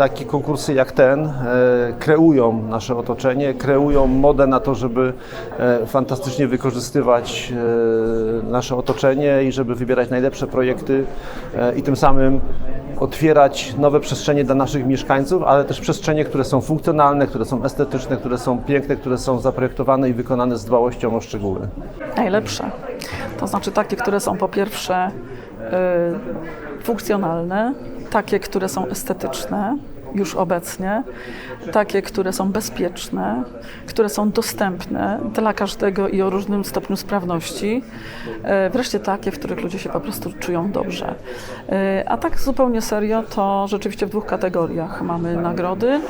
takie konkursy jak ten e, kreują nasze otoczenie, kreują modę na to, żeby e, fantastycznie wykorzystywać e, nasze otoczenie i żeby wybierać najlepsze projekty i tym samym otwierać nowe przestrzenie dla naszych mieszkańców, ale też przestrzenie, które są funkcjonalne, które są estetyczne, które są piękne, które są zaprojektowane i wykonane z dbałością o szczegóły. Najlepsze. To znaczy takie, które są po pierwsze funkcjonalne, takie, które są estetyczne już obecnie, takie, które są bezpieczne, które są dostępne dla każdego i o różnym stopniu sprawności, y, wreszcie takie, w których ludzie się po prostu czują dobrze. Y, A tak zupełnie serio, to rzeczywiście w dwóch kategoriach mamy nagrody.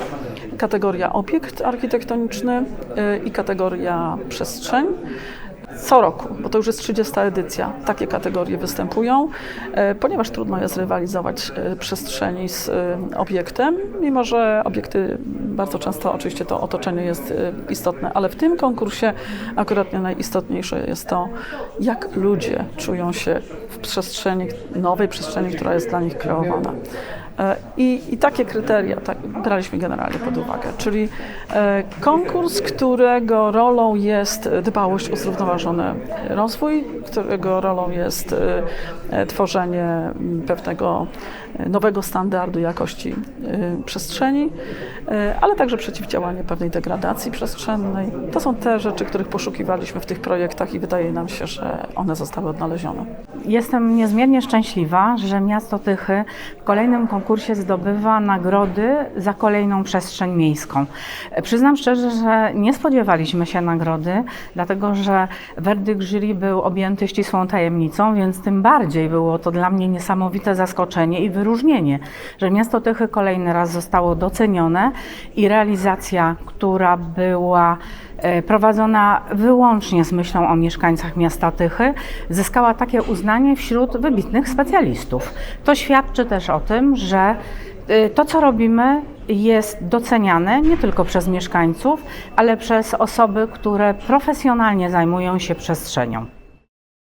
Kategoria obiekt architektoniczny y, i kategoria przestrzeń. Co roku, bo to już jest 30 edycja, takie kategorie występują, e, ponieważ trudno jest rywalizować e, przestrzeni z e, obiektem, mimo że obiekty bardzo często oczywiście to otoczenie jest istotne, ale w tym konkursie akurat nie najistotniejsze jest to, jak ludzie czują się w przestrzeni, nowej przestrzeni, która jest dla nich kreowana. E, I, I takie kryteria tak, braliśmy generalnie pod uwagę, czyli e, konkurs, którego rolą jest dbałość o zrównoważony rozwój, którego rolą jest e, tworzenie m, pewnego nowego standardu jakości przestrzeni, ale także przeciwdziałanie pewnej degradacji przestrzennej. To są te rzeczy, których poszukiwaliśmy w tych projektach i wydaje nam się, że one zostały odnalezione. Jestem niezmiernie szczęśliwa, że miasto Tychy w kolejnym konkursie zdobywa nagrody za kolejną przestrzeń miejską. Przyznam szczerze, że nie spodziewaliśmy się nagrody, dlatego że werdykt jury był objęty ścisłą tajemnicą, więc tym bardziej było to dla mnie niesamowite zaskoczenie i wyróżnienie, że miasto Tychy kolejny raz zostało docenione i realizacja, która była prowadzona wyłącznie z myślą o mieszkańcach miasta Tychy, zyskała takie uznanie wśród wybitnych specjalistów. To świadczy też o tym, że y, to, co robimy, jest doceniane nie tylko przez mieszkańców, ale przez osoby, które profesjonalnie zajmują się przestrzenią.